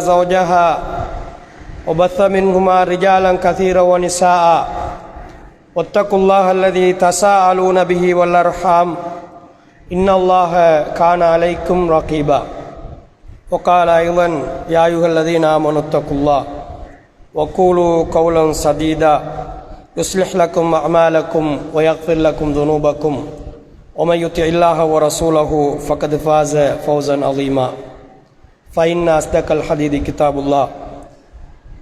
زوجها وبث منهما رجالا كثيرا ونساء واتقوا الله الذي تساءلون به والأرحام إن الله كان عليكم رقيبا وقال أيضا يا أيها الذين آمنوا اتقوا الله وقولوا قولا سديدا يصلح لكم أعمالكم ويغفر لكم ذنوبكم ومن يطع الله ورسوله فقد فاز فوزا عظيما فإن أصدق الحديث كتاب الله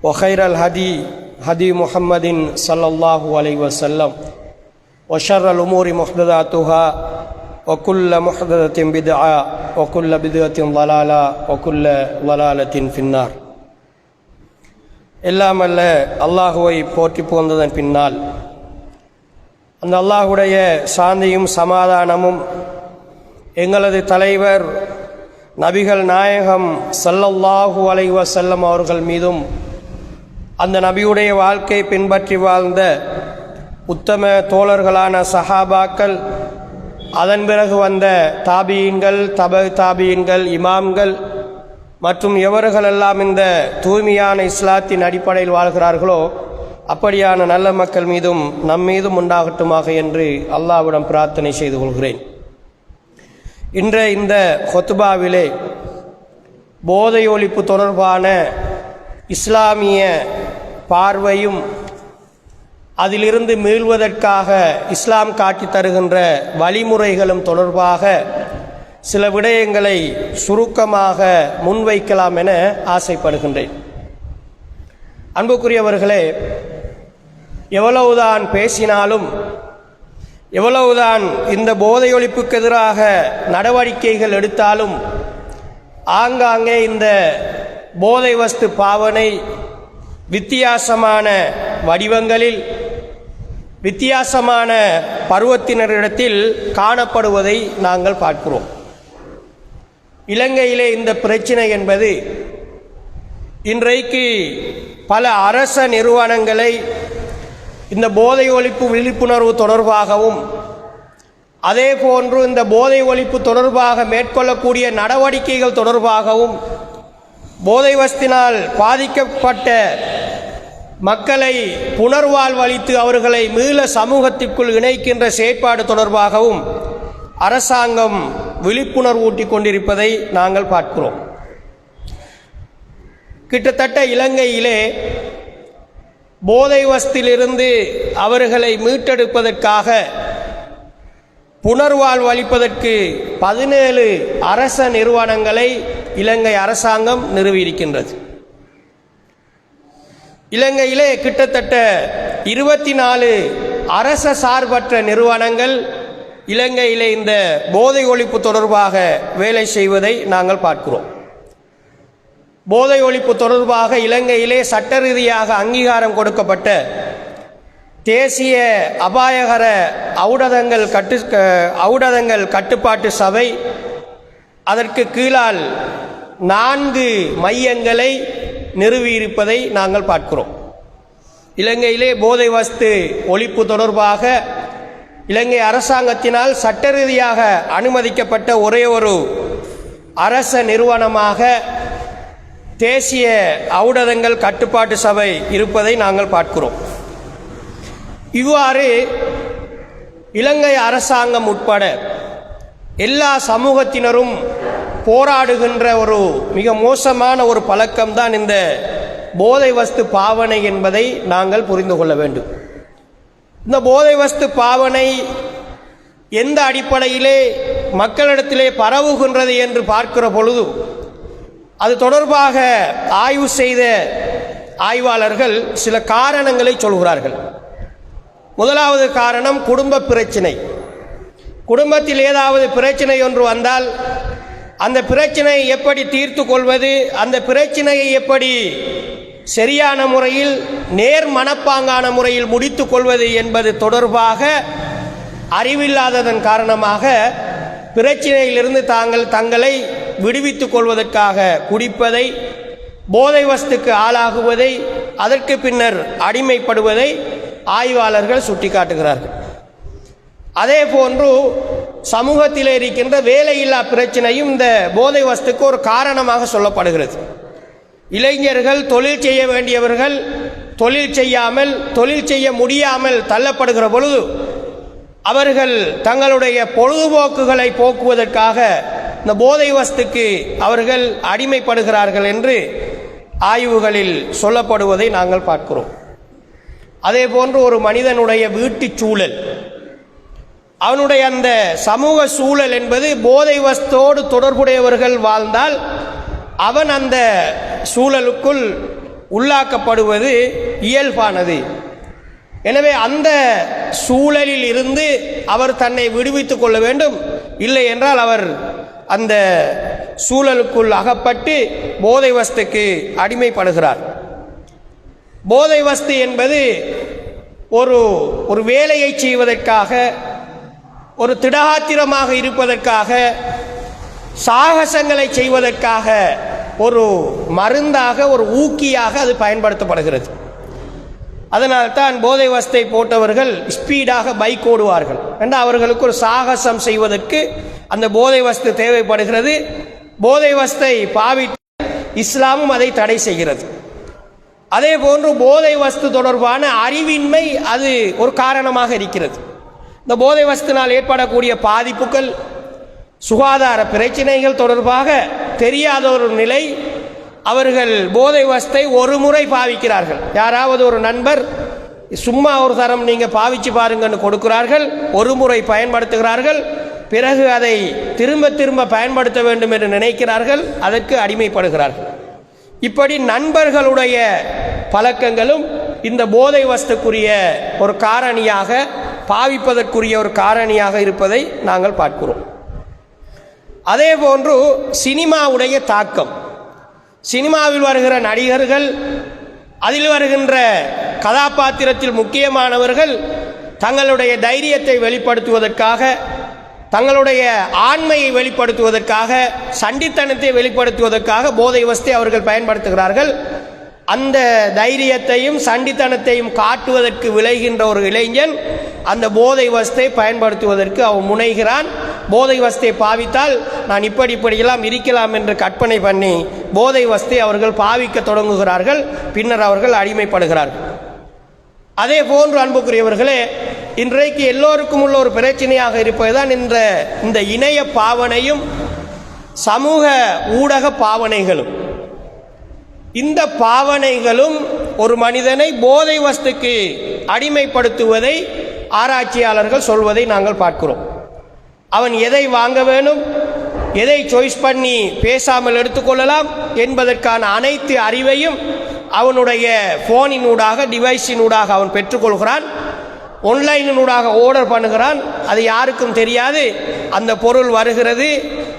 وخير الهدي هدي محمد صلى الله عليه وسلم وشر الأمور محدثاتها وكل محدثة بدعة وكل بدعة ضلالة وكل ضلالة في النار எல்லாம் அல்ல அல்லாஹுவை போற்றி புகழ்ந்ததன் பின்னால் அந்த அல்லாஹுடைய சாந்தியும் சமாதானமும் எங்களது தலைவர் நபிகள் நாயகம் சல்லல்லாஹூ அலைஹி வஸல்லம் அவர்கள் மீதும் அந்த நபியுடைய வாழ்க்கை பின்பற்றி வாழ்ந்த உத்தம தோழர்களான சஹாபாக்கள் அதன் பிறகு வந்த தாபியன்கள் தப தாபியன்கள் இமாம்கள் மற்றும் எவர்களெல்லாம் இந்த தூய்மையான இஸ்லாத்தின் அடிப்படையில் வாழ்கிறார்களோ அப்படியான நல்ல மக்கள் மீதும் நம் மீதும் உண்டாகட்டுமாக என்று அல்லாவிடம் பிரார்த்தனை செய்து கொள்கிறேன். இன்றைய இந்த ஹொத்துபாவிலே போதை ஒழிப்பு தொடர்பான இஸ்லாமிய பார்வையும் அதிலிருந்து மீள்வதற்காக இஸ்லாம் காட்டி தருகின்ற வழிமுறைகளும் தொடர்பாக சில விடயங்களை சுருக்கமாக முன்வைக்கலாம் என ஆசைப்படுகின்றேன். அன்புக்குரியவர்களே எவ்வளவுதான் பேசினாலும் எவ்வளவுதான் இந்த போதை ஒழிப்புக்கு எதிராக நடவடிக்கைகள் எடுத்தாலும் ஆங்காங்கே இந்த போதை வஸ்து பாவனை வித்தியாசமான வடிவங்களில் வித்தியாசமான பருவத்தினரிடத்தில் காணப்படுவதை நாங்கள் பார்க்கிறோம். இலங்கையிலே இந்த பிரச்சனை என்பது இன்றைக்கு பல அரச நிறுவனங்களை இந்த போதை ஒழிப்பு விழிப்புணர்வு தொடர்பாகவும் அதே போன்று இந்த போதை ஒழிப்பு தொடர்பாக மேற்கொள்ளக்கூடிய நடவடிக்கைகள் தொடர்பாகவும் போதை வஸ்தினால் பாதிக்கப்பட்ட மக்களை புனர்வாழ்வளித்து அவர்களை மீள சமூகத்திற்குள் இணைக்கின்ற செயற்பாடு தொடர்பாகவும் அரசாங்கம் விழிப்புணர்வூட்டிக் கொண்டிருப்பதை நாங்கள் பார்க்கிறோம். கிட்டத்தட்ட இலங்கையிலே போதை வஸ்திலிருந்து அவர்களை மீட்டெடுப்பதற்காக புனர்வாழ்வு அளிப்பதற்கு பதினேழு அரச நிறுவனங்களை இலங்கை அரசாங்கம் நிறுவியிருக்கின்றது. இலங்கையிலே கிட்டத்தட்ட இருபத்தி நாலு அரச சார்பற்ற நிறுவனங்கள் இலங்கையிலே இந்த போதை ஒழிப்பு தொடர்பாக வேலை செய்வதை நாங்கள் பார்க்கிறோம். போதை ஒழிப்பு தொடர்பாக இலங்கையிலே சட்ட ரீதியாக அங்கீகாரம் கொடுக்கப்பட்ட தேசிய அபாயகர ஔடதங்கள் கட்டு ஔடதங்கள் கட்டுப்பாட்டு சபை அதற்கு கீழால் நான்கு மையங்களை நிறுவியிருப்பதை நாங்கள் பார்க்கிறோம். இலங்கையிலே போதை வஸ்து ஒழிப்பு தொடர்பாக இலங்கை அரசாங்கத்தினால் சட்ட ரீதியாக அனுமதிக்கப்பட்ட ஒரே ஒரு அரச நிறுவனமாக தேசிய அவுடதங்கள் கட்டுப்பாட்டு சபை இருப்பதை நாங்கள் பார்க்கிறோம். இவ்வாறு இலங்கை அரசாங்கம் உட்பட எல்லா சமூகத்தினரும் போராடுகின்ற ஒரு மிக மோசமான ஒரு பழக்கம்தான் இந்த போதை வஸ்து பாவனை என்பதை நாங்கள் புரிந்து கொள்ள வேண்டும். இந்த போதை வஸ்து பாவனை எந்த அடிப்படையிலே மக்களிடத்திலே பரவுகின்றது என்று பார்க்கிற பொழுது அது தொடர்பாக ஆய்வு செய்த ஆய்வாளர்கள் சில காரணங்களை சொல்கிறார்கள். முதலாவது காரணம் குடும்ப பிரச்சினை. குடும்பத்தில் ஏதாவது பிரச்சனை ஒன்று வந்தால் அந்த பிரச்சனையை எப்படி தீர்த்து கொள்வது அந்த பிரச்சனையை எப்படி சரியான முறையில் நேர் மனப்பாங்கான முறையில் முடித்து கொள்வது என்பது தொடர்பாக அறிவில்லாததன் காரணமாக பிரச்சனையிலிருந்து தாங்கள் தங்களை விடுவித்துக் கொள்வதற்காக குடிப்பதை போதை வஸ்துக்கு ஆளாகுவதை அதற்கு பின்னர் அடிமைப்படுவதை ஆய்வாளர்கள் சுட்டிக்காட்டுகிறார்கள். அதே போன்று சமூகத்தில் இருக்கின்ற வேலையில்லா பிரச்சனையும் இந்த போதை வஸ்துக்கு ஒரு காரணமாக சொல்லப்படுகிறது. இளைஞர்கள் தொழில் செய்ய வேண்டியவர்கள் தொழில் செய்யாமல் தொழில் செய்ய முடியாமல் தள்ளப்படுகிற பொழுது அவர்கள் தங்களுடைய பொழுதுபோக்குகளை போக்குவதற்காக இந்த போதை வஸ்துக்கு அவர்கள் அடிமைப்படுகிறார்கள் என்று ஆய்வுகளில் சொல்லப்படுவதை நாங்கள் பார்க்கிறோம். அதே போன்று ஒரு மனிதனுடைய வீட்டுச் சூழல். அவனுடைய அந்த சமூக சூழல் என்பது போதை வஸ்தோடு தொடர்புடையவர்கள் வாழ்ந்தால் அவன் அந்த சூழலுக்குள் உள்ளாக்கப்படுவது இயல்பானது. எனவே அந்த சூழலில் இருந்து அவர் தன்னை விடுவித்துக் கொள்ள வேண்டும். இல்லை என்றால் அவர் அந்த சூழலுக்குள் அகப்பட்டு போதை வஸ்துக்கு அடிமைப்படுகிறார். போதை வஸ்து என்பது ஒரு ஒரு வேலையை செய்வதற்காக ஒரு திடகாத்திரமாக இருப்பதற்காக சாகசங்களை செய்வதற்காக ஒரு மருந்தாக ஒரு ஊக்கியாக அது பயன்படுத்தப்படுகிறது. அதனால்தான் போதை வஸ்தை போட்டவர்கள் ஸ்பீடாக பைக் ஓடுவார்கள். என்றால் அவர்களுக்கு ஒரு சாகசம் செய்வதற்கு அந்த போதை வஸ்து தேவைப்படுகிறது. போதை வஸ்தை பாவிட்டு இஸ்லாமும் அதை தடை செய்கிறது. அதே போன்று போதை வஸ்து தொடர்பான அறிவின்மை அது ஒரு காரணமாக இருக்கிறது. இந்த போதை வஸ்தினால் ஏற்படக்கூடிய பாதிப்புகள் சுகாதார பிரச்சனைகள் தொடர்பாக தெரியாத ஒரு நிலை. அவர்கள் போதை வஸ்தை ஒரு முறை பாவிக்கிறார்கள். யாராவது ஒரு நண்பர் சும்மா ஒரு தரம் நீங்கள் பாவிச்சு பாருங்கன்னு கொடுக்கிறார்கள். ஒரு முறை பயன்படுத்துகிறார்கள். பிறகு அதை திரும்ப திரும்ப பயன்படுத்த வேண்டும் என்று நினைக்கிறார்கள். அதற்கு அடிமைப்படுகிறார்கள். இப்படி நண்பர்களுடைய பழக்கங்களும் இந்த போதை வஸ்துக்குரிய ஒரு காரணியாக பாவிப்பதற்குரிய ஒரு காரணியாக இருப்பதை நாங்கள் பார்க்கிறோம். அதே போன்று சினிமாவுடைய தாக்கம். சினிமாவில் வருகிற நடிகர்கள் அதில் வருகின்ற கதாபாத்திரத்தில் முக்கியமானவர்கள் தங்களுடைய தைரியத்தை வெளிப்படுத்துவதற்காக தங்களுடைய ஆண்மையை வெளிப்படுத்துவதற்காக சண்டித்தனத்தை வெளிப்படுத்துவதற்காக போதை வசதி அவர்கள் பயன்படுத்துகிறார்கள். அந்த தைரியத்தையும் சண்டித்தனத்தையும் காட்டுவதற்கு விளைகின்ற ஒரு இளைஞன் அந்த போதை வசத்தை பயன்படுத்துவதற்கு அவன் முனைகிறான். போதை வஸ்தை பாவித்தால் நான் இப்படி இப்படியெல்லாம் இருக்கலாம் என்று கற்பனை பண்ணி போதை வசதி அவர்கள் பாவிக்க தொடங்குகிறார்கள். பின்னர் அவர்கள் அடிமைப்படுகிறார்கள். அதே போன்று அன்புக்குரியவர்களே இன்றைக்கு எல்லோருக்கும் உள்ள ஒரு பிரச்சனையாக இருப்பதுதான் இந்த இந்த இணைய பாவனையும் சமூக ஊடக பாவனைகளும். இந்த பாவனைகளும் ஒரு மனிதனை போதை வஸ்துக்கு அடிமைப்படுத்துவதை ஆராய்ச்சியாளர்கள் சொல்வதை நாங்கள் பார்க்கிறோம். அவன் எதை வாங்க வேணும் எதை சாய்ஸ் பண்ணி பேசாமல் எடுத்துக்கொள்ளலாம் என்பதற்கான அனைத்து அறிவையும் அவனுடைய ஃபோனினூடாக டிவைஸினூடாக அவன் பெற்றுக்கொள்கிறான். ஆன்லைனினூடாக ஆர்டர் பண்ணுகிறான். அது யாருக்கும் தெரியாது. அந்த பொருள் வருகிறது.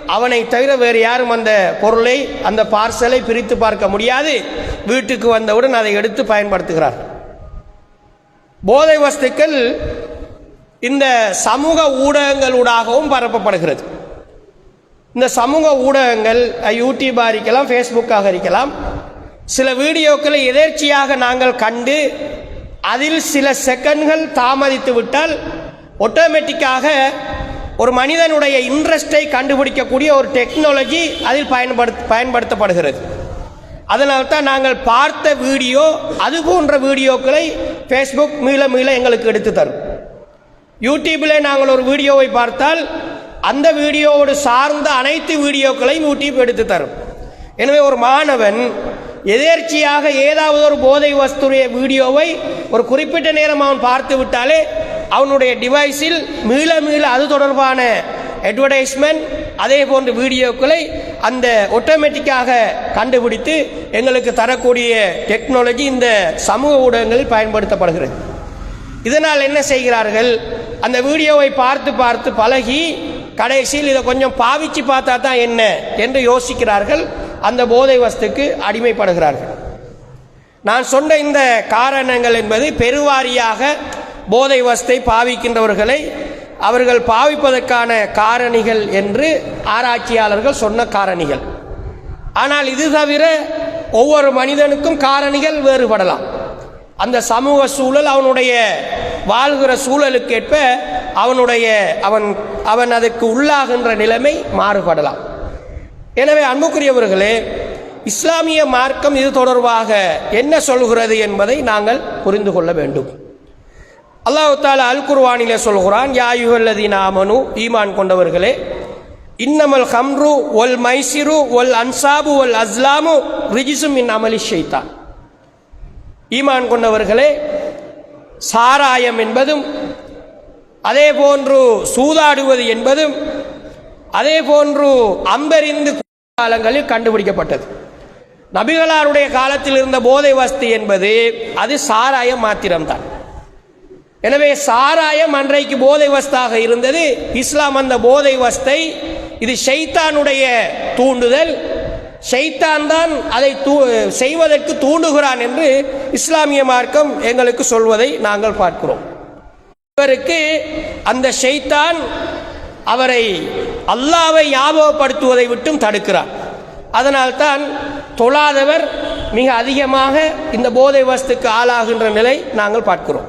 அவனை தவிர வேறு யாரும் அந்த பொருளை அந்த பார்சலை பிரித்து பார்க்க முடியாது. வீட்டுக்கு வந்தவுடன் அதை எடுத்து பயன்படுத்துகிறார். போதை வஸ்துக்கள் இந்த சமூக ஊடகங்களூடாகவும் பரப்பப்படுகிறது. இந்த சமூக ஊடகங்கள் யூடியூபாக இருக்கலாம் ஃபேஸ்புக்காக இருக்கலாம் சில வீடியோக்களை எதேர்ச்சியாக நாங்கள் கண்டு அதில் சில செகண்ட்கள் தாமதித்து விட்டால் ஆட்டோமேட்டிக்காக ஒரு மனிதனுடைய இன்ட்ரெஸ்டை கண்டுபிடிக்கக்கூடிய ஒரு டெக்னாலஜி அதில் பயன்படுத்த பயன்படுத்தப்படுகிறது. அதனால்தான் நாங்கள் பார்த்த வீடியோ அது போன்ற வீடியோக்களை ஃபேஸ்புக் மீள மீள எங்களுக்கு எடுத்து தரும். யூடியூப்பில் நாங்கள் ஒரு வீடியோவை பார்த்தால் அந்த வீடியோவோடு சார்ந்த அனைத்து வீடியோக்களையும் யூடியூப் எடுத்து தரும். எனவே ஒரு மாணவன் எதேர்ச்சியாக ஏதாவது ஒரு போதை வஸ்துடைய வீடியோவை ஒரு குறிப்பிட்ட நேரம் அவன் பார்த்து விட்டாலே அவனுடைய டிவைஸில் மீள மீள அது தொடர்பான அட்வர்டைஸ்மெண்ட் அதே போன்ற வீடியோக்களை அந்த ஆட்டோமேட்டிக்காக கண்டுபிடித்து எங்களுக்கு தரக்கூடிய டெக்னாலஜி இந்த சமூக ஊடகங்களில் பயன்படுத்தப்படுகிறது. இதனால் என்ன செய்கிறார்கள்? அந்த வீடியோவை பார்த்து பார்த்து பழகி கடைசியில் இதை கொஞ்சம் பாவிச்சு பார்த்தா தான் என்ன? என்று யோசிக்கிறார்கள். அந்த போதை வஸ்துக்கு அடிமைப்படுகிறார்கள். நான் சொன்ன இந்த காரணங்கள் என்பது பெருவாரியாக போதை வஸ்தை பாவிக்கின்றவர்களை அவர்கள் பாவிப்பதற்கான காரணிகள் என்று ஆராய்ச்சியாளர்கள் சொன்ன காரணிகள். ஆனால் இது தவிர ஒவ்வொரு மனிதனுக்கும் காரணிகள் வேறுபடலாம். அந்த சமூக சூழல் அவனுடைய வாழ்கிற சூழலுக்கேற்ப அவனுடைய அவன் அவன் அதுக்கு உள்ளாகின்ற நிலைமை மாறுபடலாம். எனவே அன்புக்குரியவர்களே இஸ்லாமிய மார்க்கம் இது தொடர்பாக என்ன சொல்கிறது என்பதை நாங்கள் புரிந்து கொள்ள வேண்டும். அல்லாஹ் தாலா அல் குர்வானிலே சொல்கிறான் யாயுகல்லதி நாமனு ஈமான் கொண்டவர்களே இன்னமல் ஹம்ரு ஒல் மைசிரு ஒல் அன்சாபு ஒல் அஸ்லாமு ரிஜிசும் இன் அமலி ஷெய்தான் ஈமான் கொண்டவர்களே சாராயம் என்பதும் அதே போன்று சூதாடுவது என்பதும் அதே போன்று அம்பெறிந்து காலங்களில் கண்டுபிடிக்கப்பட்டது. நபிகளாருடைய காலத்தில் இருந்த போதை வஸ்து என்பது அது சாராயம் மாத்திரம்தான். எனவே சாராயம் அன்றைக்கு போதை வஸ்தாக இருந்தது இஸ்லாம் அந்த போதை வஸ்தை இது ஷைத்தானுடைய தூண்டுதல் ஷைத்தான் தான் அதை தூ செய்வதற்கு தூண்டுகிறான் என்று இஸ்லாமிய மார்க்கம் எங்களுக்கு சொல்வதை நாங்கள் பார்க்கிறோம். இவருக்கு அந்த ஷைத்தான் அவரை அல்லாவை ஞாபகப்படுத்துவதை விட்டும் தடுக்கிறார். அதனால்தான் தொழாதவர் மிக அதிகமாக இந்த போதை வஸ்துக்கு ஆளாகின்ற நிலை நாங்கள் பார்க்கிறோம்.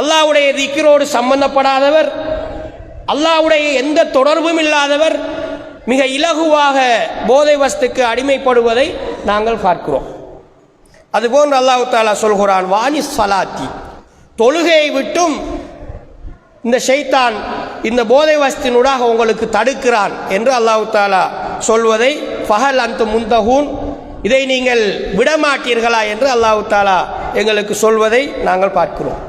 அல்லாவுடைய திக்கிரோடு சம்பந்தப்படாதவர் அல்லாவுடைய எந்த தொடர்பும் இல்லாதவர் மிக இலகுவாக போதை வஸ்துக்கு அடிமைப்படுவதை நாங்கள் பார்க்கிறோம். அதுபோன்று அல்லாஹு தாலா சொல்கிறான் வாணி சலாத்தி. தொழுகையை விட்டும் இந்த ஷைத்தான் இந்த போதை வஸ்தினூடாக உங்களுக்கு தடுக்கிறான் என்று அல்லாஹு தாலா சொல்வதை ஃபஹல் அந்த முந்தகூன் இதை நீங்கள் விடமாட்டீர்களா என்று அல்லாஹு தாலா எங்களுக்கு சொல்வதை நாங்கள் பார்க்கிறோம்.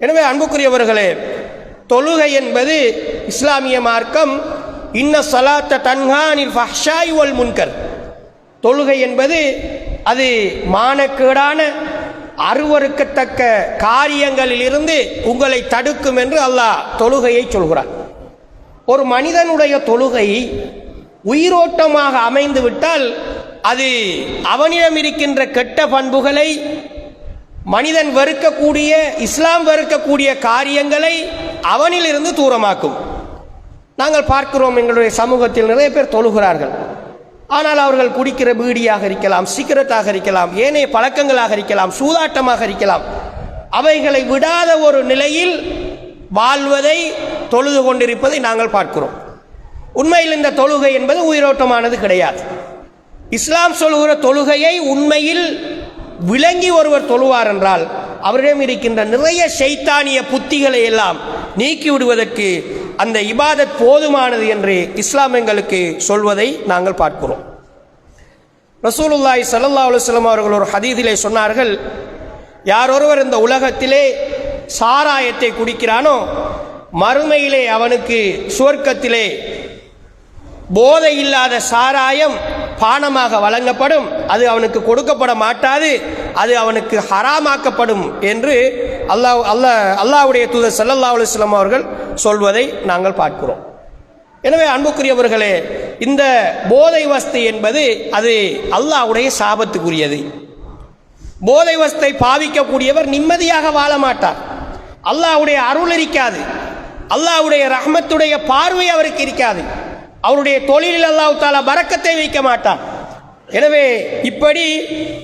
எனவே அன்புக்குரியவர்களே தொழுகை என்பது இஸ்லாமிய மார்க்கம் இன்ன சலாத்த தன்ஹானில் ஃபஹ்ஷாய் ஒல் முன்கர் தொழுகை என்பது அது மானக்கேடான அருவறுக்கத்தக்க காரியங்களிலிருந்து உங்களை தடுக்கும் என்று அல்லாஹ் தொழுகையை சொல்கிறான். ஒரு மனிதனுடைய தொழுகை உயிரோட்டமாக அமைந்து விட்டால் அது அவனிடம் இருக்கின்ற கெட்ட பண்புகளை மனிதன் வெறுக்கக்கூடிய இஸ்லாம் வெறுக்கக்கூடிய காரியங்களை அவனிலிருந்து தூரமாக்கும். நாங்கள் பார்க்கிறோம் எங்களுடைய சமூகத்தில் நிறைய பேர் தொழுகிறார்கள். ஆனால் அவர்கள் குடிக்கிற பீடியாக இருக்கலாம் சிகரெட்டாக இருக்கலாம் ஏனைய பழக்கங்களாக இருக்கலாம் சூதாட்டமாக இருக்கலாம். அவைகளை விடாத ஒரு நிலையில் வாழ்வதை தொழுது கொண்டிருப்பதை நாங்கள் பார்க்கிறோம். உண்மையில் இந்த தொழுகை என்பது உயிரோட்டமானது கிடையாது. இஸ்லாம் சொல்கிற தொழுகையை உண்மையில் விளங்கி ஒருவர் தொழுவார் என்றால் அவரிடம் இருக்கின்ற நிறைய சைத்தானிய புத்திகளை எல்லாம் நீக்கி விடுவதற்கு அந்த இபாதத் போதுமானது என்று இஸ்லாம் எங்களுக்கு சொல்வதை நாங்கள் பார்க்கிறோம். ரசூலுல்லாய் சல்லா அலுவலம் அவர்கள் ஒரு ஹதீதிலே சொன்னார்கள் யாரொருவர் இந்த உலகத்திலே சாராயத்தை குடிக்கிறானோ மறுமையிலே அவனுக்கு சுவர்க்கத்திலே போதை இல்லாத சாராயம் பானமாக வழங்கப்படும். அது அவனுக்கு கொடுக்கப்பட மாட்டாது. அது அவனுக்கு ஹராமாக்கப்படும் என்று அல்லாஹ் அல்லாஹ் அல்லாஹ்வுடைய தூதர் சல்லல்லா அலுவலாம் அவர்கள் சொல்வதை நாங்கள் பார்க்கிறோம். எனவே அன்புக்குரியவர்களே இந்த போதை வஸ்து என்பது அது அல்லாஹ்வுடைய சாபத்துக்குரியது. போதை வஸ்தை பாவிக்கக்கூடியவர் நிம்மதியாக வாழ மாட்டார். அல்லாஹ்வுடைய அருள் இருக்காது. அல்லாஹ்வுடைய ரஹ்மத்துடைய பார்வை அவருக்கு இருக்காது. அவருடைய தொழிலில் அல்லாஹ் தாலா பறக்கத்தை வைக்க மாட்டான். எனவே இப்படி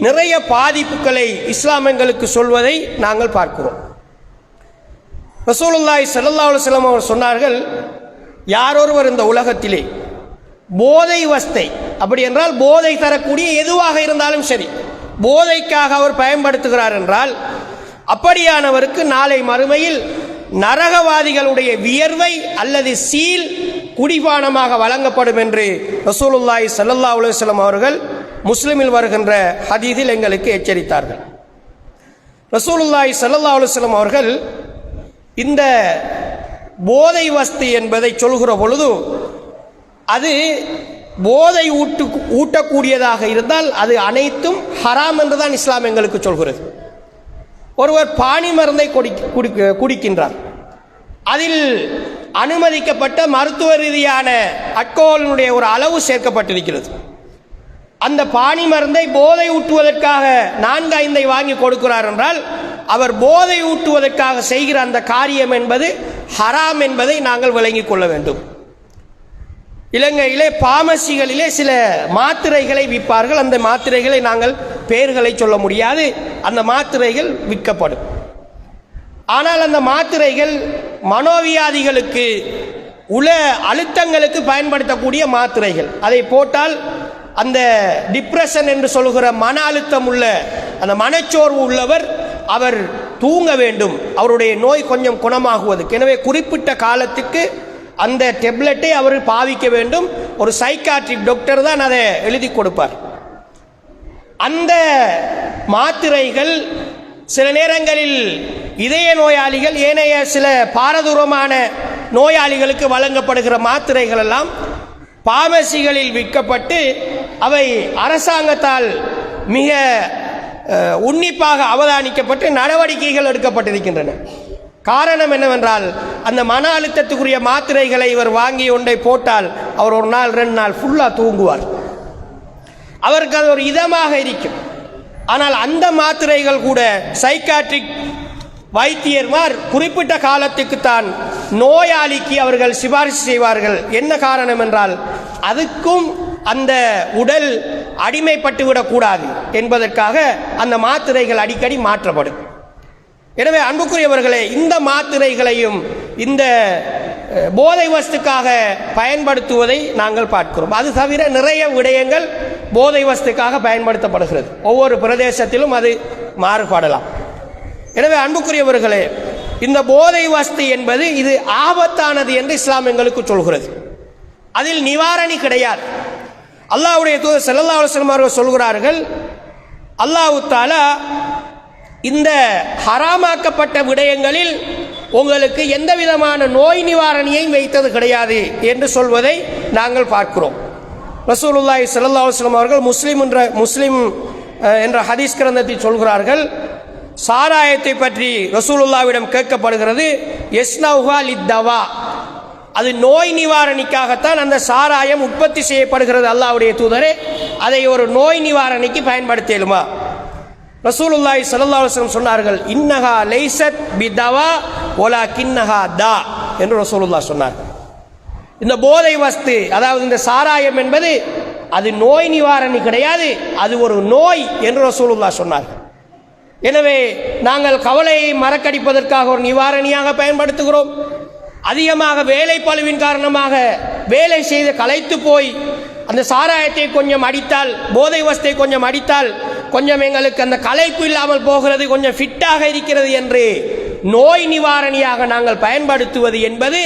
நிறைய பாதிப்புகளை இஸ்லாம் எங்களுக்கு சொல்வதை நாங்கள் பார்க்கிறோம். ரசூலுல்லாய் சல்லா அலுவலம் அவர் சொன்னார்கள் யாரொருவர் இந்த உலகத்திலே போதை வஸ்தை அப்படி என்றால் போதை தரக்கூடிய எதுவாக இருந்தாலும் சரி போதைக்காக அவர் பயன்படுத்துகிறார் என்றால் அப்படியானவருக்கு நாளை மறுமையில் நரகவாதிகளுடைய வியர்வை அல்லது சீல் குடிபானமாக வழங்கப்படும் என்று ரசூலுல்லாய் சல்லல்லா அலுவலம் அவர்கள் முஸ்லிமில் வருகின்ற ஹதீதில் எங்களுக்கு எச்சரித்தார்கள். ரசூலுல்லாய் சல்லல்லா அலுவலம் அவர்கள் இந்த போதை வஸ்து என்பதை சொல்கிற பொழுது அது போதை ஊட்டு ஊட்டக்கூடியதாக இருந்தால் அது அனைத்தும் ஹராம் என்றுதான் இஸ்லாம் எங்களுக்கு சொல்கிறது. ஒருவர் பாணி மருந்தை குடிக்கின்றார். அதில் அனுமதிக்கப்பட்ட மருத்துவ ரீதியான அட்கோலினுடைய ஒரு அளவு சேர்க்கப்பட்டிருக்கிறது. அந்த பாணி மருந்தை போதை ஊட்டுவதற்காக நான்கு ஐந்தை வாங்கி கொடுக்கிறார் என்றால் அவர் போதை ஊட்டுவதற்காக செய்கிற அந்த காரியம் என்பது ஹராம் என்பதை நாங்கள் விளங்கிக் கொள்ள வேண்டும். இலங்கையிலே பாமசிகளிலே சில மாத்திரைகளை விற்பார்கள். அந்த மாத்திரைகளை நாங்கள் பெயர்களை சொல்ல முடியாது. அந்த மாத்திரைகள் விற்கப்படும். ஆனால் அந்த மாத்திரைகள் மனோவியாதிகளுக்கு உள அழுத்தங்களுக்கு பயன்படுத்தக்கூடிய மாத்திரைகள். அதை போட்டால் அந்த டிப்ரெஷன் என்று சொல்கிற மன அழுத்தம் உள்ள அந்த மனச்சோர்வு உள்ளவர் அவர் தூங்க வேண்டும். அவருடைய நோய் கொஞ்சம் குணமாகுவதற்கு எனவே குறிப்பிட்ட காலத்துக்கு அந்த டெப்லெட்டை அவர் பாவிக்க வேண்டும். ஒரு சைக்காட்ரிக் டாக்டர் தான் அதை எழுதி கொடுப்பார். அந்த மாத்திரைகள் சில நேரங்களில் இதய நோயாளிகள் ஏனைய சில பாரதூரமான நோயாளிகளுக்கு வழங்கப்படுகிற மாத்திரைகள் எல்லாம் பார்மசிகளில் விற்கப்பட்டு அவை அரசாங்கத்தால் மிக உன்னிப்பாக அவதானிக்கப்பட்டு நடவடிக்கைகள் எடுக்கப்பட்டிருக்கின்றன. காரணம் என்னவென்றால் அந்த மன அழுத்தத்துக்குரிய மாத்திரைகளை இவர் வாங்கி ஒன்றை போட்டால் அவர் ஒரு நாள் ரெண்டு நாள் ஃபுல்லாக தூங்குவார். அவருக்கு அது ஒரு இதமாக இருக்கும். ஆனால் அந்த மாத்திரைகள் கூட சைக்காட்ரிக் வைத்தியர்மார் குறிப்பிட்ட காலத்துக்கு தான் நோயாளிக்கு அவர்கள் சிபாரிசு செய்வார்கள். என்ன காரணம் என்றால் அதுக்கும் அந்த உடல் அடிமைப்பட்டு விடக்கூடாது என்பதற்காக அந்த மாத்திரைகள் அடிக்கடி மாற்றப்படும். எனவே அன்புக்குரியவர்களே இந்த மாத்திரைகளையும் இந்த போதை வஸ்துக்காக பயன்படுத்துவதை நாங்கள் பார்க்கிறோம். அது தவிர நிறைய விடயங்கள் போதை வஸ்துக்காக பயன்படுத்தப்படுகிறது. ஒவ்வொரு பிரதேசத்திலும் அது மாறுபடலாம். எனவே அன்புக்குரியவர்களே இந்த போதை வஸ்து என்பது இது ஆபத்தானது என்று இஸ்லாம் எங்களுக்கு சொல்கிறது. அதில் நிவாரணி கிடையாது. அல்லாவுடைய தூதர் செல்லல்லா அலுவலம் அவர்கள் சொல்கிறார்கள் அல்லாஹ் தாலா இந்த ஹராமாக்கப்பட்ட விடயங்களில் உங்களுக்கு எந்த விதமான நோய் நிவாரணியையும் வைத்தது கிடையாது என்று சொல்வதை நாங்கள் பார்க்கிறோம். ரசூலுல்லாய் சல்லா வஸ்லம் அவர்கள் முஸ்லீம் என்ற முஸ்லீம் என்ற ஹதீஸ் கிரந்தத்தில் சொல்கிறார்கள் சாராயத்தை பற்றி ரசூலுல்லாவிடம் கேட்கப்படுகிறது எஸ்னவுஹா லித்தவா. அது நோய் நிவாரணிக்காகத்தான் அந்த சாராயம் உற்பத்தி செய்யப்படுகிறது அல்லாவுடைய தூதரே. அதை ஒரு நோய் நிவாரணிக்கு பயன்படுத்தலுமா ரசூலுல்லாய் சல்லா வஸ்லம் சொன்னார்கள் இன்னஹா லைசத் பிதவா ஒலா கின்னஹா தா என்று ரசூலுல்லாஹ் சொன்னார்கள். இந்த போதை வஸ்து அதாவது இந்த சாராயம் என்பது அது நோய் நிவாரணி கிடையாது அது ஒரு நோய் என்று ரசூலுல்லாஹ் சொன்னார் எனவே நாங்கள் கவலையை மறக்கடிப்பதற்காக ஒரு நிவாரணியாக பயன்படுத்துகிறோம். அதிகமாக வேலை பளுவின் காரணமாக வேலை செய்து களைத்து போய் அந்த சாராயத்தை கொஞ்சம் அடித்தால் போதை வஸ்தை கொஞ்சம் அடித்தால் கொஞ்சம் எங்களுக்கு அந்த களைப்பு இல்லாமல் போகிறது கொஞ்சம் ஃபிட்டாக இருக்கிறது என்று நோய் நிவாரணியாக நாங்கள் பயன்படுத்துவது என்பது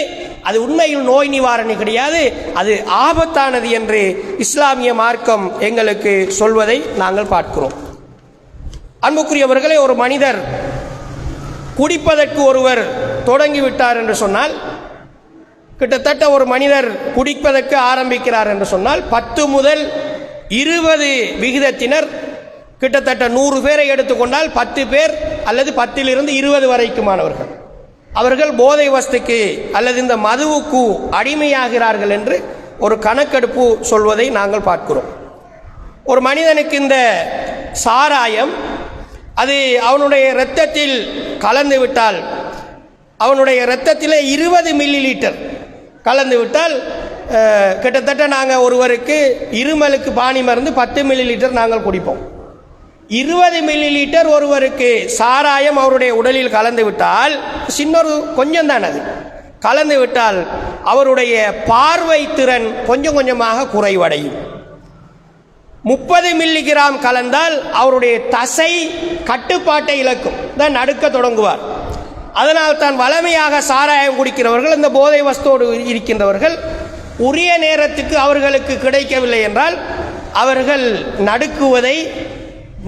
அது உண்மையில் நோய் நிவாரணி கிடையாது அது ஆபத்தானது என்று இஸ்லாமிய மார்க்கம் எங்களுக்கு சொல்வதை நாங்கள் பார்க்கிறோம். அன்புக்குரியவர்களே ஒரு மனிதர் குடிப்பதற்கு ஒருவர் தொடங்கிவிட்டார் என்று சொன்னால் கிட்டத்தட்ட ஒரு மனிதர் குடிப்பதற்கு ஆரம்பிக்கிறார் என்று சொன்னால் பத்து முதல் இருபது விகிதத்தினர் கிட்டத்தட்ட நூறு பேரை எடுத்துக்கொண்டால் பத்து பேர் அல்லது பத்திலிருந்து இருபது வரைக்குமானவர்கள். அவர்கள் போதை வஸ்துக்கு அல்லது இந்த மதுவுக்கு அடிமையாகிறார்கள் என்று ஒரு கணக்கெடுப்பு சொல்வதை நாங்கள் பார்க்கிறோம். ஒரு மனிதனுக்கு இந்த சாராயம் அது அவனுடைய இரத்தத்தில் கலந்து விட்டால் அவனுடைய இரத்தத்தில் இருபது மில்லி லிட்டர் கலந்து விட்டால் கிட்டத்தட்ட நாங்கள் ஒருவருக்கு இருமலுக்கு பானி மருந்து பத்து மில்லி லிட்டர் நாங்கள் குடிப்போம். இருபது மில்லி லிட்டர் ஒருவருக்கு சாராயம் அவருடைய உடலில் கலந்து விட்டால் சின்னொரு கொஞ்சம் தான் அது. கலந்து விட்டால் அவருடைய பார்வை திறன் கொஞ்சம் கொஞ்சமாக குறைவடையும். முப்பது மில்லிகிராம் கலந்தால் அவருடைய தசை கட்டுப்பாட்டை இழக்கும். தான் நடுக்க தொடங்குவார். அதனால் தான் வளமையாக சாராயம் குடிக்கிறவர்கள் இந்த போதை வஸ்தோடு இருக்கின்றவர்கள் உரிய நேரத்துக்கு அவர்களுக்கு கிடைக்கவில்லை என்றால் அவர்கள் நடுக்குவதை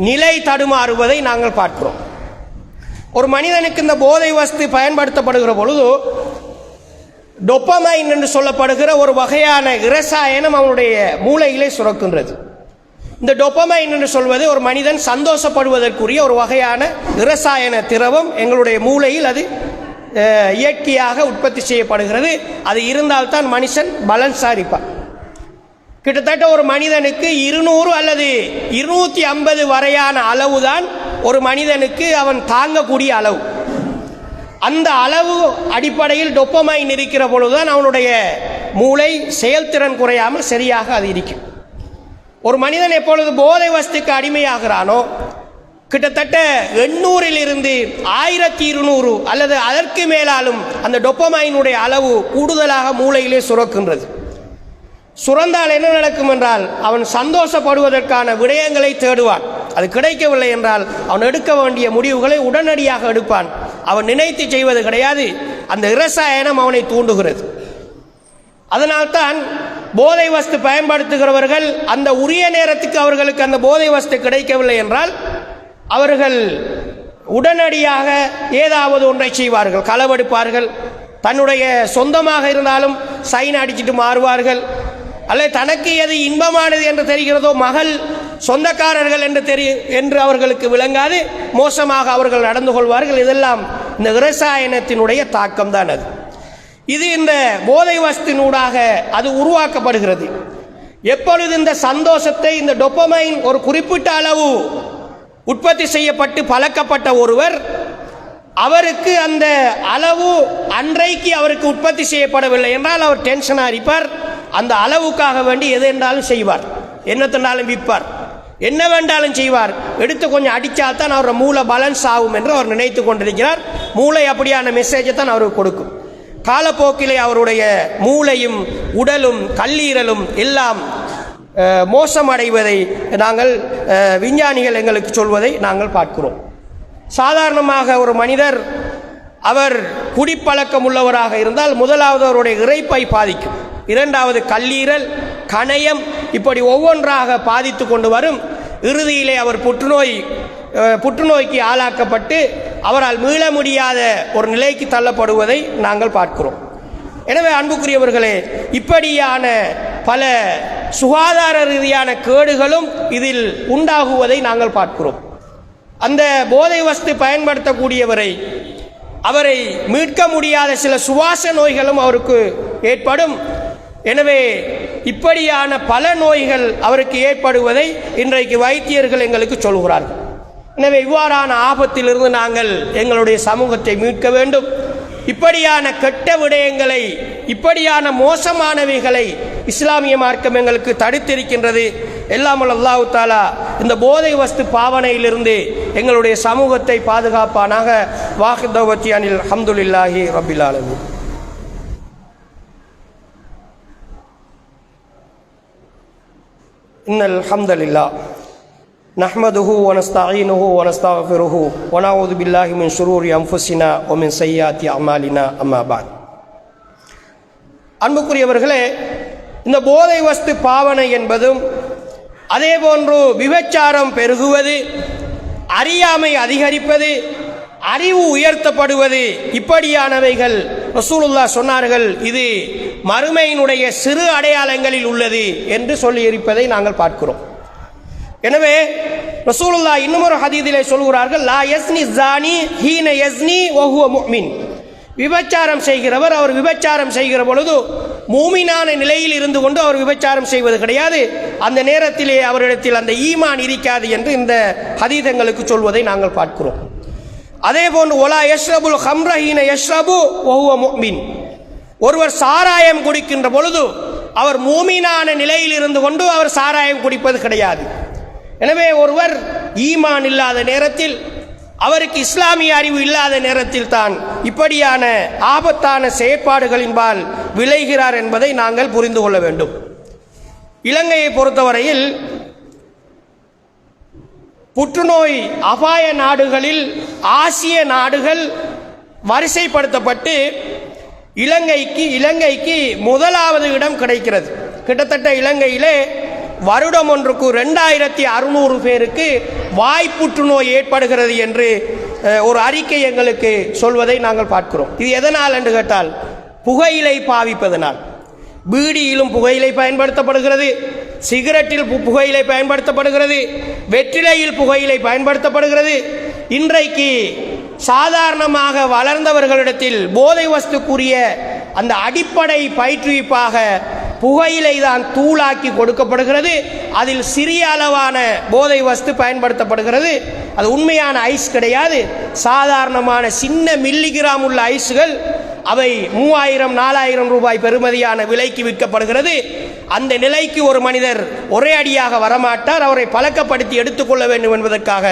நிலை தடுமாறுவதை நாங்கள் பார்க்கிறோம். ஒரு மனிதனுக்கு இந்த போதை வஸ்து பயன்படுத்தப்படுகிற பொழுது டொப்பமைன் என்று சொல்லப்படுகிற ஒரு வகையான இரசாயனம் அவனுடைய மூளையிலே சுரக்கின்றது. இந்த டொப்பமைன் என்று சொல்வது ஒரு மனிதன் சந்தோஷப்படுவதற்குரிய ஒரு வகையான இரசாயன திரவம் எங்களுடைய மூளையில் அது இயற்கையாக உற்பத்தி செய்யப்படுகிறது. அது இருந்தால்தான் மனுஷன் பலன்ஸாக இருப்பான் கிட்டத்தட்ட ஒரு மனிதனுக்கு இருநூறு அல்லது இருநூற்றி ஐம்பது வரையான அளவு தான் ஒரு மனிதனுக்கு அவன் தாங்கக்கூடிய அளவு. அந்த அளவு அடிப்படையில் டொப்பமைன் இருக்கிற பொழுதுதான் அவனுடைய மூளை செயல்திறன் குறையாமல் சரியாக அது இருக்கும். ஒரு மனிதன் எப்பொழுது போதை வஸ்துக்கு அடிமையாகிறானோ கிட்டத்தட்ட எண்ணூறிலிருந்து ஆயிரத்தி இருநூறு அல்லது அதற்கு மேலாலும் அந்த டொப்பமைனுடைய அளவு கூடுதலாக மூளையிலே சுரக்கின்றது சுரந்தால் என்ன நடக்கும் என்றால் அவன் சந்தோஷப்படுவதற்கான விடயங்களை தேடுவான். அது கிடைக்கவில்லை என்றால் அவன் எடுக்க வேண்டிய முடிவுகளை உடனடியாக எடுப்பான். அவன் நினைத்து செய்வது கிடையாது. அந்த இரசாயனம் அவனை தூண்டுகிறது. அதனால்தான் போதை வஸ்து பயன்படுத்துகிறவர்கள் அந்த உரிய நேரத்துக்கு அவர்களுக்கு அந்த போதை வஸ்து கிடைக்கவில்லை என்றால் அவர்கள் உடனடியாக ஏதாவது ஒன்றை செய்வார்கள். களவெடுப்பார்கள். தன்னுடைய சொந்தமாக இருந்தாலும் சைன் அடிச்சிட்டு மாறுவார்கள். அல்லது தனக்கு எது இன்பமானது என்று தெரிகிறதோ மகள் சொந்தக்காரர்கள் என்று தெரிய என்று அவர்களுக்கு விளங்காது மோசமாக அவர்கள் நடந்து கொள்வார்கள். இதெல்லாம் இந்த விவசாயனத்தினுடைய தாக்கம் தான் அது. இது இந்த போதை வஸ்தினூடாக அது உருவாக்கப்படுகிறது. எப்பொழுது இந்த சந்தோஷத்தை இந்த டொப்பமைன் ஒரு குறிப்பிட்ட அளவு உற்பத்தி செய்யப்பட்டு பழக்கப்பட்ட ஒருவர் அவருக்கு அந்த அளவு அன்றைக்கு அவருக்கு உற்பத்தி செய்யப்படவில்லை என்றால் அவர் டென்ஷனாக இருப்பார். அந்த அளவுக்காக வேண்டி எது என்றாலும் செய்வார். என்ன தந்தாலும் விற்பார். என்ன வேண்டாலும் செய்வார். எடுத்து கொஞ்சம் அடித்தால் தான் அவரோட மூளை பேலன்ஸ் ஆகும் என்று அவர் நினைத்து கொண்டிருக்கிறார். மூளை அப்படியான மெசேஜை தான் அவருக்கு கொடுக்கும். காலப்போக்கிலே அவருடைய மூளையும் உடலும் கல்லீரலும் எல்லாம் மோசமடைவதை நாங்கள் விஞ்ஞானிகள் எங்களுக்கு சொல்வதை நாங்கள் பார்க்கிறோம். சாதாரணமாக ஒரு மனிதர் அவர் குடிப்பழக்கம் உள்ளவராக இருந்தால் முதலாவது அவருடைய இறைப்பை பாதிக்கும். இரண்டாவது கல்லீரல் கணையம் இப்படி ஒவ்வொன்றாக பாதித்து கொண்டு வரும். இறுதியிலே அவர் புற்றுநோய் புற்றுநோய்க்கு ஆளாக்கப்பட்டு அவரால் மீள முடியாத ஒரு நிலைக்கு தள்ளப்படுவதை நாங்கள் பார்க்கிறோம். எனவே அன்புக்குரியவர்களே இப்படியான பல சுகாதார ரீதியான கேடுகளும் இதில் உண்டாகுவதை நாங்கள் பார்க்கிறோம். அந்த போதை வஸ்து பயன்படுத்தக்கூடியவரை அவரை மீட்க முடியாத சில சுவாச நோய்களும் அவருக்கு ஏற்படும். எனவே இப்படியான பல நோய்கள் அவருக்கு ஏற்படுவதை இன்றைக்கு வைத்தியர்கள் எங்களுக்கு சொல்கிறார்கள். எனவே இவ்வாறான ஆபத்திலிருந்து நாங்கள் எங்களுடைய சமூகத்தை மீட்க வேண்டும். இப்படியான கெட்ட விடயங்களை இப்படியான மோசமானவைகளை இஸ்லாமிய மார்க்கம் எங்களுக்கு தடுத்திருக்கின்றது. எல்லாம் அல்லாஹ் தாலா இந்த போதை வஸ்து பாவனையிலிருந்து எங்களுடைய சமூகத்தை பாதுகாப்பானாக. வாஹிதவத்தி அனில் அஹமதுல்லாஹி ரபில் إن الحمد لله نحمده ونستعينه ونستغفره ونعوذ بالله من شرور أنفسنا ومن سيئات أعمالنا أما بعد அன்புக்குரியவர்களே இந்த போதை வஸ்து பாவனை என்பதும் அதே போன்று விபச்சாரம் பெருகுவது அறியாமை அதிகரிப்பது அறிவு உயர்த்தப்படுவது இப்படியானவைகள் ரசூலுல்லா சொன்னார்கள் இது மறுமையினுடைய சிறு அடையாளங்களில் உள்ளது என்று சொல்லியிருப்பதை நாங்கள் பார்க்கிறோம். எனவே ரசூலுல்லா இன்னும் ஒரு ஹதீதிலே சொல்கிறார்கள் லா யஸ்னி ஜானி ஹீன யஸ்னி ஒஹுவ முக்மின் விபச்சாரம் செய்கிறவர் அவர் விபச்சாரம் செய்கிற பொழுது மூமினான நிலையில் இருந்து கொண்டு அவர் விபச்சாரம் செய்வது கிடையாது. அந்த நேரத்திலே அவரிடத்தில் அந்த ஈமான் இருக்காது என்று இந்த ஹதீதங்களுக்கு சொல்வதை நாங்கள் பார்க்கிறோம். அதே போன்று ஒலா யஷ்ரபுல் ஹம்ரஹீன யஷ்ரபு ஒஹுவ முஃமின். ஒருவர் சாராயம் குடிக்கின்ற பொழுது அவர் மூமினான நிலையில் இருந்து கொண்டு அவர் சாராயம் குடிப்பது கிடையாது. எனவே ஒருவர் ஈமான் இல்லாத நேரத்தில் அவருக்கு இஸ்லாமிய அறிவு இல்லாத நேரத்தில் தான் இப்படியான ஆபத்தான செயற்பாடுகளின்பால் விளைகிறார் என்பதை நாங்கள் புரிந்து கொள்ள வேண்டும். இலங்கையை பொறுத்தவரையில் புற்றுநோய் அபாய நாடுகளில் ஆசிய நாடுகள் வரிசைப்படுத்தப்பட்டு இலங்கைக்கு இலங்கைக்கு முதலாவது இடம் கிடைக்கிறது. கிட்டத்தட்ட இலங்கையிலே வருடம் ஒன்றுக்கு ரெண்டாயிரத்தி அறுநூறு பேருக்கு வாய் புற்றுநோய் ஏற்படுகிறது என்று ஒரு அறிக்கை எங்களுக்கு சொல்வதை நாங்கள் பார்க்கிறோம். இது எதனால் என்று கேட்டால் புகையிலை பாவிப்பதனால். பீடியிலும் புகையிலை பயன்படுத்தப்படுகிறது. சிகரெட்டில் பு- புகையிலை பயன்படுத்தப்படுகிறது வெற்றிலையில் புகையிலை பயன்படுத்தப்படுகிறது. இன்றைக்கு சாதாரணமாக வளர்ந்தவர்களிடத்தில் போதை வஸ்துக்குரிய அந்த அடிப்படை பயிற்றுவிப்பாக புகையிலை தான் தூளாக்கி கொடுக்கப்படுகிறது. அதில் சிறிய அளவான போதை வஸ்து பயன்படுத்தப்படுகிறது. அது உண்மையான ஐஸ் கிடையாது. சாதாரணமான சின்ன மில்லிகிராம் உள்ள ஐஸ்கள் அவை மூவாயிரம் நாலாயிரம் ரூபாய் பெறுமதியான விலைக்கு விற்கப்படுகிறது. அந்த நிலைக்கு ஒரு மனிதர் ஒரே அடியாக வரமாட்டார். அவரை பழக்கப்படுத்தி எடுத்துக்கொள்ள வேண்டும் என்பதற்காக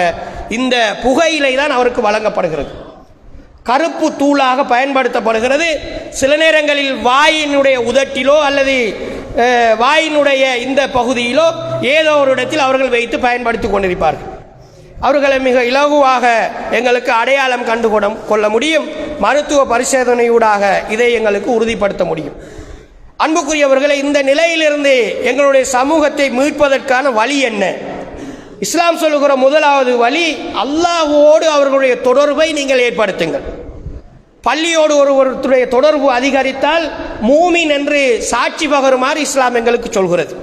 இந்த புகையிலை தான் அவருக்கு வழங்கப்படுகிறது. கருப்பு தூளாக பயன்படுத்தப்படுகிறது. சில நேரங்களில் வாயினுடைய உதட்டிலோ அல்லது வாயினுடைய இந்த பகுதியிலோ ஏதோ ஒரு இடத்தில் அவர்கள் வைத்து பயன்படுத்தி கொண்டிருப்பார்கள். அவர்களை மிக இலகுவாக எங்களுக்கு அடையாளம் கண்டு கொள்ள முடியும். மருத்துவ பரிசோதனையூடாக இதை எங்களுக்கு உறுதிப்படுத்த முடியும். அன்புக்குரியவர்களை இந்த நிலையிலிருந்து எங்களுடைய சமூகத்தை மீட்பதற்கான வழி என்ன? இஸ்லாம் சொல்லுகிற முதலாவது வழி அல்லாஹோடு அவர்களுடைய தொடர்பை நீங்கள் ஏற்படுத்துங்கள். பள்ளியோடு ஒருவருடைய தொடர்பு அதிகரித்தால் மூமின் என்று சாட்சி பகருமாறு இஸ்லாம் எங்களுக்கு சொல்கிறது.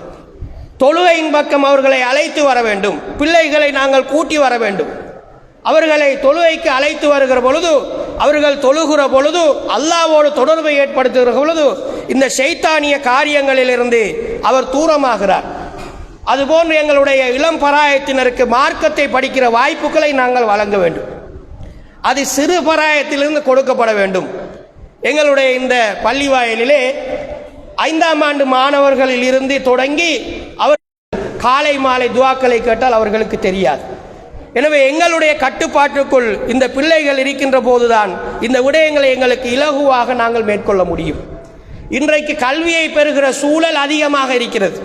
தொழுகையின் பக்கம் அவர்களை அழைத்து வர வேண்டும். பிள்ளைகளை நாங்கள் கூட்டி வர வேண்டும். அவர்களை தொழுகைக்கு அழைத்து வருகிற பொழுது அவர்கள் தொழுகிற பொழுது அல்லாவோடு தொடர்பை ஏற்படுத்துகிற பொழுது இந்த சைத்தானிய காரியங்களிலிருந்து அவர் தூரமாகிறார். அதுபோன்று எங்களுடைய இளம் பராயத்தினருக்கு மார்க்கத்தை படிக்கிற வாய்ப்புகளை நாங்கள் வழங்க வேண்டும். அது சிறு பராயத்திலிருந்து கொடுக்கப்பட வேண்டும். எங்களுடைய இந்த பள்ளி வாயிலே ஐந்தாம் ஆண்டு மாணவர்களில் இருந்து தொடங்கி அவர் காலை மாலை துவாக்களை கேட்டால் அவர்களுக்கு தெரியாது. எனவே எங்களுடைய கட்டுப்பாட்டுக்குள் இந்த பிள்ளைகள் இருக்கின்ற போதுதான் இந்த விடயங்களை எங்களுக்கு இலகுவாக நாங்கள் மேற்கொள்ள முடியும். இன்றைக்கு கல்வியை பெறுகிற சூழல் அதிகமாக இருக்கிறது.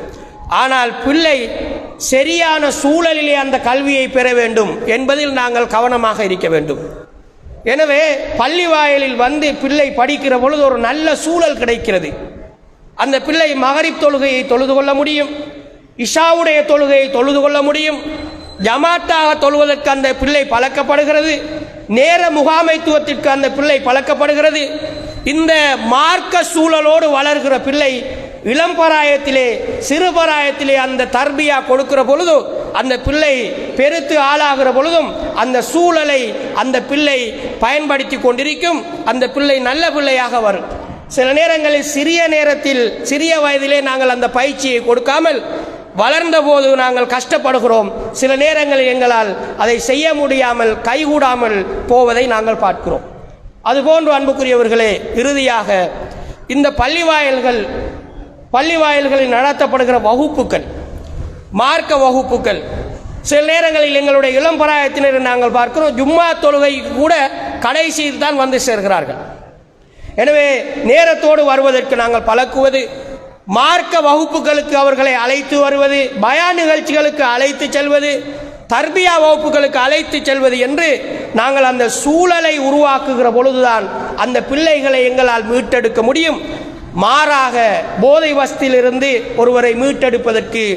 ஆனால் பிள்ளை சரியான சூழலிலே அந்த கல்வியை பெற வேண்டும் என்பதில் நாங்கள் கவனமாக இருக்க வேண்டும். எனவே பள்ளி வாயிலில் வந்து பிள்ளை படிக்கிற பொழுது ஒரு நல்ல சூழல் கிடைக்கிறது. அந்த பிள்ளை மகரிப் தொழுகையை தொழுது கொள்ள முடியும். இஷாவுடைய தொழுகையை தொழுது கொள்ள முடியும். ஜமாத்தாக தொழுவதற்கு அந்த பிள்ளை பழக்கப்படுகிறது. நேர முகாமைத்துவத்திற்கு அந்த பிள்ளை பழக்கப்படுகிறது. இந்த மார்க்க சூழலோடு வளர்கிற பிள்ளை இளம் பராயத்திலே அந்த தர்பியா கொடுக்கிற பொழுது அந்த பிள்ளை பெருத்து ஆளாகிற பொழுதும் அந்த சூழலை அந்த பிள்ளை பயன்படுத்தி கொண்டிருக்கும். அந்த பிள்ளை நல்ல பிள்ளையாக வரும். சில நேரங்களில் சிறிய நேரத்தில் சிறிய வயதிலே நாங்கள் அந்த பயிற்சியை கொடுக்காமல் வளர்ந்த போது நாங்கள் கஷ்டப்படுகிறோம். சில நேரங்களில் எங்களால் அதை செய்ய முடியாமல் கைகூடாமல் போவதை நாங்கள் பார்க்கிறோம். அதுபோன்று அன்புக்குரியவர்களே இறுதியாக இந்த பள்ளி வாயில்கள் பள்ளி வாயில்களில் நடத்தப்படுகிற வகுப்புகள் மார்க்க வகுப்புகள் சில நேரங்களில் எங்களுடைய இளம் பராயத்தினரை நாங்கள் பார்க்கிறோம். ஜும்மா தொழுகை கூட கடைசியில் தான் வந்து சேர்கிறார்கள். எனவே நேரத்தோடு வருவதற்கு நாங்கள் பழக்குவது மார்க்க வகுப்புகளுக்கு அவர்களை அழைத்து வருவது பயா நிகழ்ச்சிகளுக்கு அழைத்து செல்வது தர்பியா வகுப்புகளுக்கு அழைத்து செல்வது என்று நாங்கள் அந்த சூழலை உருவாக்குகிற பொழுதுதான் அந்த பிள்ளைகளை எங்களால் மீட்டெடுக்க முடியும். மாறாக போதை வசத்திலிருந்து ஒருவரை மீட்டெடுப்பதற்கு